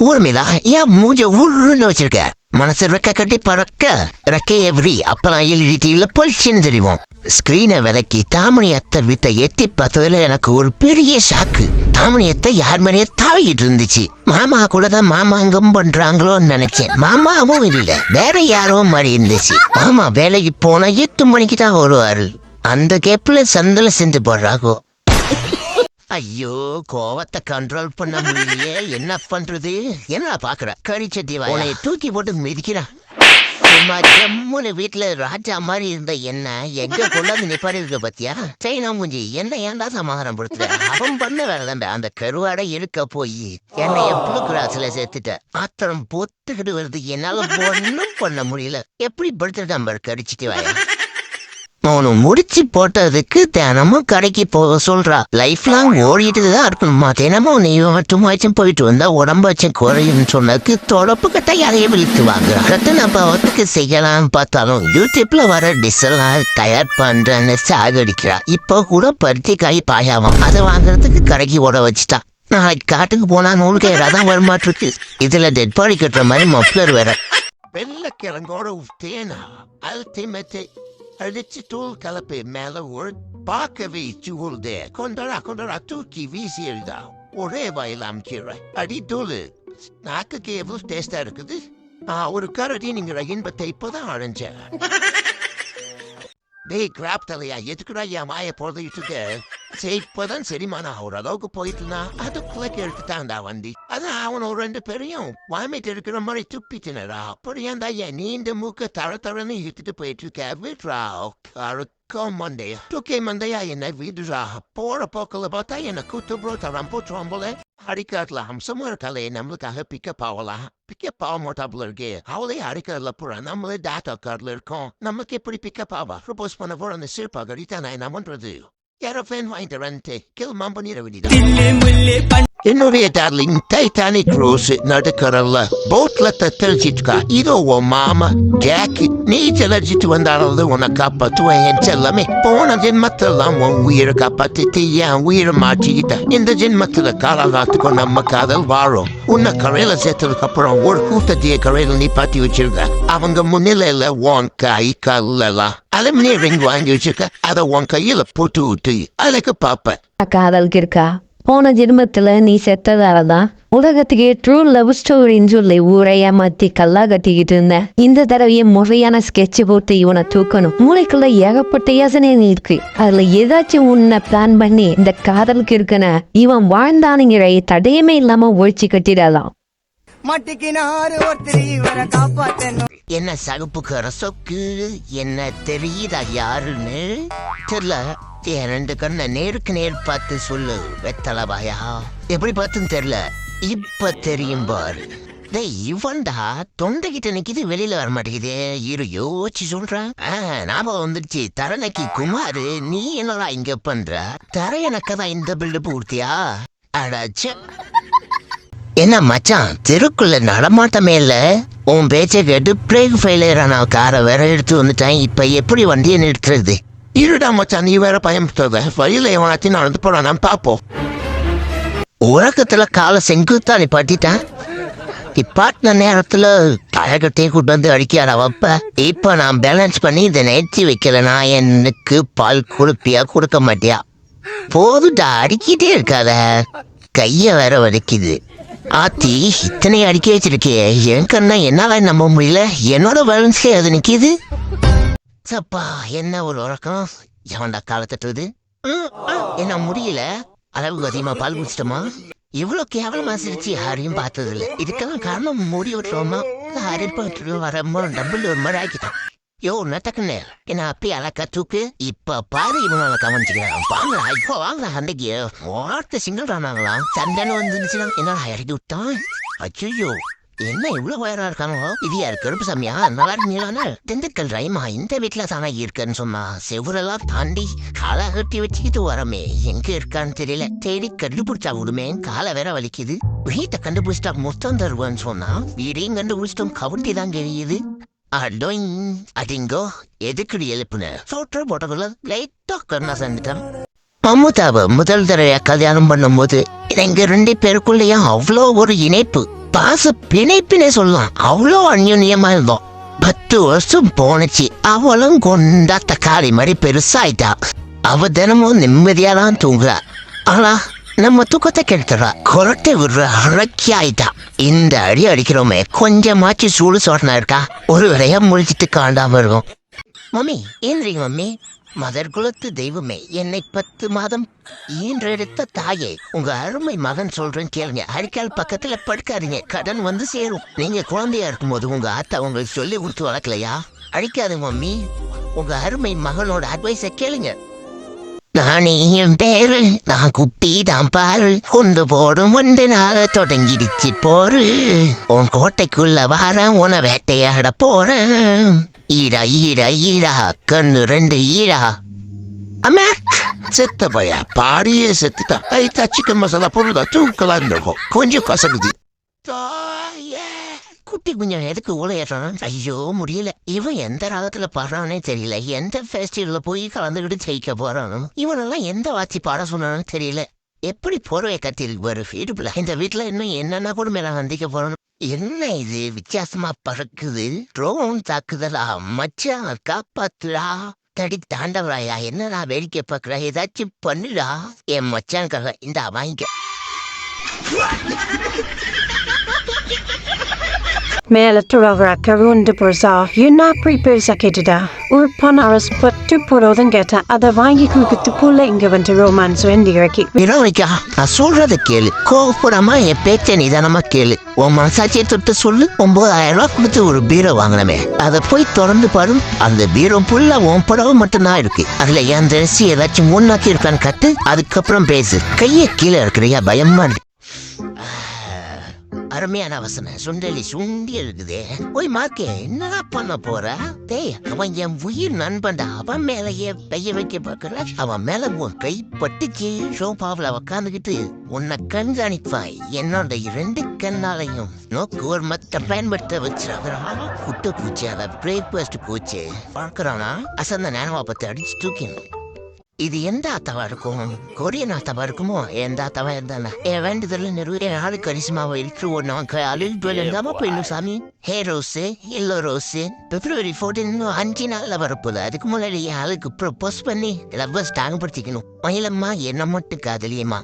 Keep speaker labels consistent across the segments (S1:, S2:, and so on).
S1: ஊர்மிளா ஏன் மூஞ்ச உருன்னு வச்சிருக்க. மனசு ரெக்க கட்டி பறக்க ரெக்கைய விரி எல்இடி டிவியில் பொழிச்சுன்னு தெரியும் ஸ்கிரீனை விலக்கி தாமணி அத்தை வீட்டை எத்தி பார்த்ததுல எனக்கு ஒரு பெரிய ஷாக்கு தாமணி அத்தை யார் மேலேயே தாவிக்கிட்டு இருந்துச்சு. மாமா கூட தான் மாமாங்கம் பண்றாங்களோன்னு நினைச்சேன். மாமாவும் இல்ல வேற யாரோ மாதிரி இருந்துச்சு. மாமா வேலைக்கு போனா எட்டு மணிக்கு தான் வருவாரு. அந்த கேப்ல சந்தில செஞ்சு போடுறாகோ ஐயோ கோவத்தை கண்ட்ரோல் பண்ண முடியலையே என்ன பண்றது? என்ன பாக்குற கரிச்சட்டி உன்னை தூக்கி போட்டு மிதிக்கிறான் சும்மா ஜம்முன்னு வீட்டுல ராஜா மாதிரி இருந்த என்ன? எங்க கொண்டாந்து நிப்பாடி இருக்க பத்தியா? சைனா மூஞ்சி என்ன ஏன்டா சமாதானம் படுத்துற? அவன் பண்ண வேலை தான் அந்த கருவாடை இருக்க போய் என்னைய புழு கிராஸ்ல சேர்த்துட்ட. ஆத்திரம் பொத்துக்கிட்டு வருது. என்னால ஒண்ணும் பண்ண முடியல. எப்படி படுத்துட்டான் பாரு கரிச்சிட்டு வாயா? அவனை முடிச்சு போட்டதுக்கு தினமும் கடைக்கு போக சொல்றா. லைஃப் லாங் ஓடிட்டு தான் இருக்கணுமா. தினமும் நீ மட்டும் வச்சும் போயிட்டு வந்தா உடம்பு குறையும் சொன்னதுக்கு தொடப்பு கட்ட யாரையும் விழுத்து வாங்குறா. அடுத்து நம்ம அவத்துக்கு செய்யலாம் பார்த்தாலும் யூடியூப்ல வர டிஷ் எல்லாம் தயார் பண்றேன்னு சாகடிக்கிறா இப்போ கூட பருத்தி காய் பாயாவும். அதை வாங்குறதுக்கு கடைக்கு ஓட வச்சுட்டா. நாளைக்கு காட்டுக்கு போனா நூல் தான் வரமாட்டிருக்கு. இதுல டெட் பாடி கட்டுற மாதிரி மஃப்ளர் வேற. வெள்ளக்கிழங்கோட தேனா? அல்டிமேட் தூள் கலப்பை மேல ஒரு பார்க்கவே தூள்தே கொண்டரா கொண்டரா தூக்கி வீசி எழுதா ஒரே வாயிலாம் கீரை அடி தூள் நாக்குக்கு எவ்வளவு டேஸ்டா இருக்குது ஆ, ஒரு கரடி நீங்க இன்பத்தை இப்பதான் அடைஞ்சேன் டேய் கிராப் தலையா எதுக்குடா என் மாய பொழுதுட்டு Цей серимана хорадогу поитна, а до клекер танда ванди. А да хаван оренда перион. Why me tere kira mari tu pitinera. Porianda yenin de muka taratarani hiti de petu kavitra. Karako Monday. Tuke Monday ayen evi dra. Por apokalabata yen akutu brota rampo trombole. Harika atlaham somewhere kale namlika hapika paola. Pika pao mortabler ge. Howle harika lapura namle data kardler kon. Namlike pri pika pava. Robos panavora ne sirpa garitana en du. என்னுடைய darling Titanic Rose நடுக்கடல்ல போட்ல தத்தளிச்சிட்டு இதோ உன் மாமா jack நீ செலர்ஜிட்டு வந்தாலும் உன்னை காப்பாத்துவேன் என் செல்லமே போன ஜென்மத்தெல்லாம் உன் உயிரை காப்பாத்திட்டு என் உயிரை மாற்றிக்கிட்ட இந்த ஜென்மத்துல காலகாத்துக்கு நம்ம காதல் வாழும் உன்னை கரையில சேர்த்ததுக்கு அப்புறம் ஒரு கூட்டத்தையே கரையில நீ பாத்தி வச்சிருக்க அவங்க முன்னிலையில உன் கை கல்லாம் அலுமினிய ரிங் வாங்கி வச்சுக்க அதை உன் கையில போட்டு விட்டு அதுக்கு பாப்பேன்
S2: காதலுக்கு இருக்கா போன ஜென்மத்துல நீ செத்ததால தான் உலகத்துக்கே ட்ரூ லவ் ஸ்டோரின்னு சொல்லி ஊரைய மாத்தி கல்லா கட்டிக்கிட்டு இருந்த. இந்த தடவையும் முறையான ஸ்கெட்ச் போட்டு இவனை தூக்கணும். மூளைக்குள்ள ஏகப்பட்ட யோசனை இருக்கு. அதுல ஏதாச்சும் உன்னை பிளான் பண்ணி இந்த காதலுக்கு இருக்கன இவன் வாழ்ந்தானுங்கிற தடையமே இல்லாம ஒழிச்சு கட்டிடலாம்.
S3: மட்டிக்கினாரு ஒருத்தர் இவரை காப்பாத்தணும்.
S1: என்ன சகுப்புக்கு ரசோக்கு என்ன தெரியுதா யாருன்னு? தெரியல என் ரெண்டு கண்ணை நேருக்கு நேர் பார்த்து சொல்லு வெத்தலபாயா எப்படி பார்த்துன்னு தெரியல இப்ப தெரியும் பாரு. டேய் இவன்டா தொண்டைகிட்ட நிக்குது வெளியில வர மாட்டேங்குதே. இரு யோசிச்சு சொல்றேன் ஆ, ஞாபகம் வந்துடுச்சு தரணைக்கு குமாரு நீ என்னடா இங்க பண்ற? தரையனக்கதான் இந்த பில்டு பூர்த்தியா அடாச்சு. என்ன மச்சான் தெருக்குள்ள நடமாட்டமே இல்லை? உன் பேச்சை கேட்டு பிரேக் ஃபெயிலியர் ஆன காரை வேற எடுத்து வந்துட்டேன். இப்போ எப்படி வண்டியை நிறுத்துறது? இருடா மச்சான் நீ வேற பயன்படுத்த வழியில் எவனாச்சும் நடந்து போறானா? பார்ப்போம் உலகத்தில் காலை செங்குத்தா நிப்பாட்டிட்டேன். நிப்பாட்டின நேரத்தில் தழகத்தையே கொண்டு வந்து அடிக்காத வப்ப இப்போ நான் பேலன்ஸ் பண்ணி இதை நேர்த்தி வைக்கலனா எனக்கு பால் கொடுப்பியா? கொடுக்க மாட்டியா? போதுடா அடிக்கிட்டே இருக்காத. கையை வேற வலிக்குது. ஆத்தி இத்தனை அடிக்க வச்சிருக்கே என் கண்ணா என்னால நம்ப முடியல. என்னோட பேலன்ஸ்க்கே அது நிற்கிது சப்பா என்ன ஒரு உறக்கம்? எவன்டா காலத்தட்டுறது ம், என்ன முடியல? அளவுக்கு அதிகமா பால் குடிச்சிட்டோமா? இவ்வளோ கேவலமா சிரிச்சு யாரையும் பார்த்ததில்ல. இதுக்கெல்லாம் காரணம் மூடி விட்டுருவோமா அரைப்பட்டு வரமோ டபுள் ஒரு மாதிரி ஆக்கிட்டோம். யோ நட்டக்குன்னு என்ன அப்படி அழகா தூக்கு இப்ப பாரு இவனால கவனிச்சுக்கிறேன் வாங்க இப்போ வாங்க அன்னைக்கு வார்த்தை சிங்கிள் ஆனாங்களாம் சண்டைன்னு வந்துருச்சுன்னா என்ன இறக்கி விட்டான் அச்சோ என்ன இவ்வளவு வயரா இருக்காங்களோ இது யாரு கருப்பு சாமியா நல்லா இருக்கீங்களா திண்டுக்கல் ரைமா இந்த வீட்டுல தானே இருக்கேன்னு சொன்னா செவரெல்லாம் தாண்டி காலை கட்டி வச்சுக்கிட்டு வரமே எங்க இருக்கான்னு தெரியல தேடி கண்டுபிடிச்சா விடுமே காலை வேற வலிக்குது வீட்டை கண்டுபிடிச்சிட்டா மொத்தம் தருவான்னு சொன்னா வீடையும் கண்டுபிடிச்சிட்டோம் கவுண்டி தான் தெரியுது அடோய் அடிங்கோ எதுக்குடி எழுப்புன சோற்ற போட்டக்குள்ள லைட்டா கண்ணா சேர்ந்துட்டான் மம்முதாவை முதல் தடவை கல்யாணம் பண்ணும்போது எங்க ரெண்டு பேருக்குள்ளேயும் அவ்வளோ ஒரு இணைப்பு பாச பிணைப்பினே சொல்லலாம் அவ்வளோ அந்யுன்யமா இருந்தோம் பத்து வருஷம் போனச்சு அவளும் கொண்டா தக்காளி மாதிரி பெருசாயிட்டா அவ தினமும் நிம்மதியா தான் தூங்குறா ஆனா நம்ம தூக்கத்தை கெடுத்துறா குரட்டை விடுற அழக்கி ஆயிட்டா இந்த அடி அடிக்கிறோமே கொஞ்சமாச்சு சூடு சோடனா இருக்கா? ஒரு விரையா முழிச்சிட்டு காண்டாம இருக்கும் மம்மி ஏந்திரிங்க மம்மி. மதர் குலத்து தெய்வமே என்னை பத்து மாதம் ஈன்றெடுத்த தாயே. உங்க அருமை மகன் சொல்றேன் கேளுங்க. அடிக்கால் பக்கத்துல படுக்காதீங்க. கடன் வந்து சேரும். நீங்க குழந்தையா இருக்கும்போது உங்க ஆத்தா உங்களுக்கு சொல்லி கொடுத்து வளர்க்கலையா? அடிக்காது மம்மி. உங்க அருமை மகனோட அட்வைஸை கேளுங்க. நானே என் பேரு நான் குப்பி தான் பாரு. கொண்டு போடும் ஒன்று நாள தொடங்கிடுச்சு போரு. உன் கோட்டைக்குள்ள வார உன வேட்டையாட போறேன். ஈரா ஈரா ஈரா கண்ணு ரெண்டு ஈரா
S4: அம்மா செத்த பையா பாடியே செத்துட்டா ஐ சிக்கன் மசாலா பொருளா தூக்கலாம் இருக்கும் கொஞ்சம் கசகுது
S1: தாயே. குட்டி குஞ்சம் எதுக்கு ஊழையாடுறான் ஐயோ முடியல இவன் எந்த ராகத்துல பாடுறானே தெரியல எந்த ஃபெஸ்டிவல்ல போய் கலந்துக்கிட்டு ஜெயிக்க போறானோ இவனெல்லாம் எந்த வாட்சி பாட சொன்னானு தெரியல எப்படி போர்வை கத்தில் ஒரு வீடுல இந்த வீட்டுல இன்னும் என்னென்ன கூட மேல சந்திக்க போறோம் என்ன இது வித்தியாசமா பறக்குது ட்ரோன் தாக்குதலா மச்சான் காப்பாத்துடா தடி தாண்டவராயா என்னடா வேடிக்கை பார்க்கற ஏதாச்சும் பண்ணுடா என் மச்சான்காக இந்த வாங்கிக்க
S5: Melatorovra karunda porza, yuna prepare kitida. Urpan aras put to purodan geta, ada vangi kukutu pula inga vanta romance wendiraki.
S1: விரோனிக்கா நான் சொல்றத கேளு கோவப்படாம என் பேச்சை நிதானமா கேளு உன் மனசாட்சியை தொட்டு சொல்லு ஒன்பதாயிரம் ரூபாய் கொடுத்து ஒரு பீரோ வாங்கினமே அதை போய் திறந்து பாரு அந்த பீரோ ஃபுல்லா உன் புடவை மட்டும்தான் இருக்கு அதுல என் தினசி ஏதாச்சும் முன்னாக்கி இருக்கான்னு கட்டு அதுக்கப்புறம் பேசு கையை கீழே இருக்கிறியா பயமா இருக்கு அருமையான வசனம். சுண்டலி சுண்டி இருக்குது. ஓய் மார்க்கே என்னடா பண்ண போற? டேய் அவன் என் உயிர் நண்பன்டா. அவன் மேலேயே கைய வைக்க பாக்குற அவன் மேல உன் கை பட்டுச்சு. ஷோபாவில் உக்காந்துக்கிட்டு உன்னை கண்காணிப்பாய். என்னோட இரண்டு கண்ணாலையும் நோக்கு மத்த பயன்படுத்த வச்சிருக்கிறான் குட்ட பூச்சி அதை பிரேக்ஃபாஸ்ட் பூச்சி. பார்க்கறானா? அசந்த நேரமா பத்தி அடிச்சு தூக்கினோம் இது எந்த ஆத்தாவா இருக்கும்? கொரியன் ஆத்தாவா இருக்குமோ? எந்த ஆத்தாவா இருந்தானே? என் வேண்டுதல் நிறைய ஆளு கரிசமாவை இருக்கு. ஒன்றும் அழில் டுவெல் போயிடும் சாமி. Hey rose yellow rose. February fourteen அஞ்சு நாள்ல வரப்போகுது. அதுக்கு முன்னாடி என் ஆளுக்கு ப்ரொப்போஸ் பண்ணி லவ்வர்ஸ் தாங்கப்படுத்திக்கணும் மயிலம்மா என்ன மட்டும் காதலியம்மா.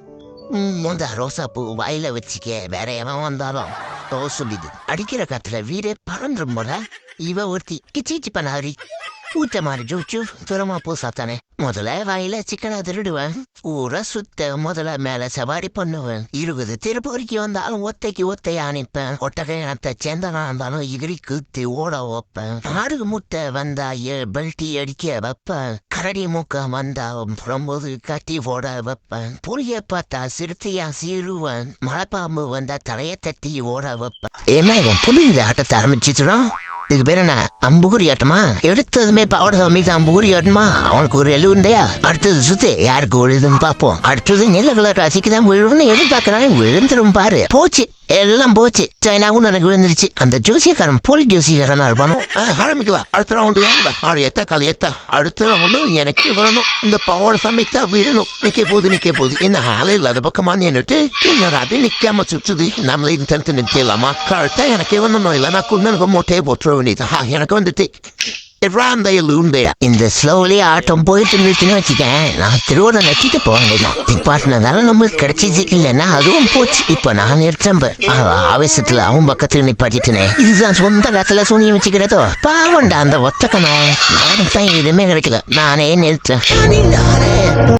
S1: ம், ரோசா பூ வாயில வச்சுக்க. வேற எவன் வந்தாலும். ரோஸ் சொல்லிது அடிக்கிற காத்துல வீடே பறந்துரும் போல. இவ ஒருத்தி. கிச்சி பண்ணாரி ஊத்த மாதிரி ஜூச்சு துரமா பூ சாத்தானே முதல்ல வாயில சிக்கனா திருடுவேன். ஊரை சுத்த முதல்ல மேல சவாரி பண்ணுவேன். இருபது திருப்பூரிக்கு வந்தாலும் ஒத்தைக்கு ஒத்தைய அனுப்பேன் ஒட்டகையத்தை சேர்ந்தனா இருந்தாலும் எகிரி குத்தி ஓட வைப்பேன். ஆறு முட்டை வந்தா ஏ பெல்ட்டி அடிக்க வைப்பேன். கரடி மூக்க வந்தா புறம்போது கட்டி ஓட வைப்பேன். புளிய பார்த்தா சிறுத்தையா சீருவன் மலைப்பாம்பு வந்தா தலைய தட்டி ஓட வைப்பேன். ஏமா இவன் புலி இந்த ஆட்டத்தை ஆரம்பிச்சிச்சுடும் இதுக்கு பேர் என்ன? அம்புகுரி ஆட்டமா? எடுத்ததுமே பாவட சாமிக்கு அம்புகுரி ஆட்டமா? அவனுக்கு ஒரு எழுவுண்டையா அடுத்தது சுத்து. யாருக்கு விழுதுன்னு பார்ப்போம். அடுத்தது நீல கலர் ராசிக்கு தான் விழுவுன்னு எதிர்பார்க்கறான் விழுந்துரும் பாரு. போச்சு. எல்லாம் போச்சு சைனாவும் எனக்கு விழுந்துருச்சு அந்த ஜோசியக்காரன் போலி ஜோசியக்காரனா இருப்பானோ
S4: ஆ, ஆரம்பிக்கலாம் அடுத்த ரவுண்டு ஏன் ஆறு எத்த கால் எத்த அடுத்த ரவுண்டு எனக்கு வரணும் இந்த பவர் சமைத்தா விழணும் நிக்க போகுது நிக்க போகுது என்ன ஆளே இல்லாத பக்கமா நின்றுட்டு என்னடா அது நிக்காம சுற்றுது நம்மளே தனித்து நிற்கலாமா கரெக்டா எனக்கு வரணும் இல்லை நான் குன்னனுக்கு மொட்டையை போட்டுற வேண்டியது எனக்கு வந்துட்டு ராந்த எழுந்தே
S1: இந்த ஸ்லோலி ஆட்டம் போயிட்டு இருந்துச்சுன்னு வச்சுக்கேன். நான் திருவோட நச்சிட்டு போக வேண்டியதான் நிப்பாட்டினதால நம்மளுக்கு கிடைச்சிச்சு. இல்லைன்னா அதுவும் போச்சு. இப்ப நான் நிறுத்தம் ஆவேசத்தில் அவன் ஆவேசத்துல அவன் பக்கத்துல நிப்பாட்டிட்டுனே. இதுதான் சொந்த இடத்துல சூனியம் வச்சுக்கிறதோ? பாவண்டா அந்த ஒத்தக்கனோ நானும் தான் எதுவுமே கிடைக்கல. நானே நிறுத்தேன்.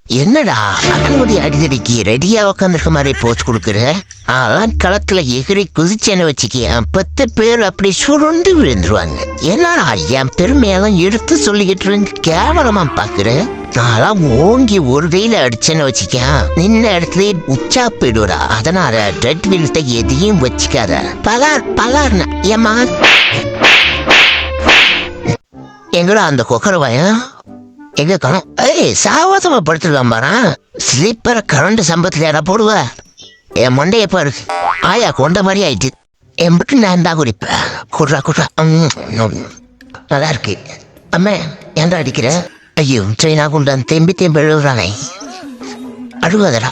S1: என்னடா? அக்கனுடைய அடிதடிக்கு ரெடியா உட்காந்துருக்க மாதிரி போச்சு கொடுக்குற? அதான் களத்துல எகிரி குதிச்சேன்னு வச்சுக்க பத்து பேர் அப்படி சுருண்டு விழுந்துருவாங்க. என்னடா என் பெருமையெல்லாம் எடுத்து சொல்லிக்கிட்டு இருந்து கேவலமா பார்க்குறேன் நான்லாம் ஓங்கி ஒரு கையில அடிச்சேன்னு வச்சுக்க நின்ன இடத்துல உச்சா போயிடுறா. அதனால ரெட் வீல்ட்ட எதையும் வச்சுக்காத. பலார் பலார்னா ஏமா எங்கடா அந்த கொக்கரவாயன் எங்க காணும்? ஏய் சாவாசமா படுத்துருக்கான் பாரு ஸ்லீப்பரை கரண்ட் சம்பத்துல யாரா போடுவ? என் மண்டைய பாரு. ஆயா கொண்ட மாதிரி ஆயிட்டு. என் மட்டும் நான் தான் குடிப்பேன் குட்ரா குட்ரா நல்லா இருக்கு. அம்மா ஏன்டா அடிக்கிற? ஐயோ ட்ரெயினா குண்டான் தேம்பி தேம்பி எழுதுறானே. அழுகாதடா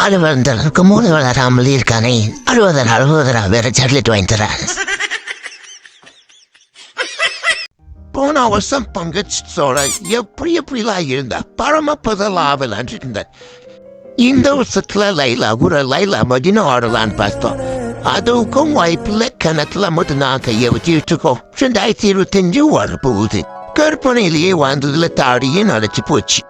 S6: ஆளு வளர்ந்தவனுக்கு மூணு வளராமல் இருக்கானே. அழுவதன் அழுவதரா வேற சாக்லேட் வாங்கி தரேன்.
S1: போன வருஷம் பங்கச்சோட எப்படி எப்படிலாம் இருந்தா பரமப்பதல் ஆவலான் இருந்தேன் இந்த வருஷத்துல லைலா கூட லைலா மதின ஆடலான்னு பார்த்தோம் அதுக்கும் வாய்ப்பில் கிணத்துல மட்டும் நான் கையை வச்சுட்டு இருக்கோம் ரெண்டாயிரத்தி இருபத்தஞ்சு வரப்போகுது கற்பனையிலேயே வாழ்ந்ததுல தாடியே நடச்சு போச்சு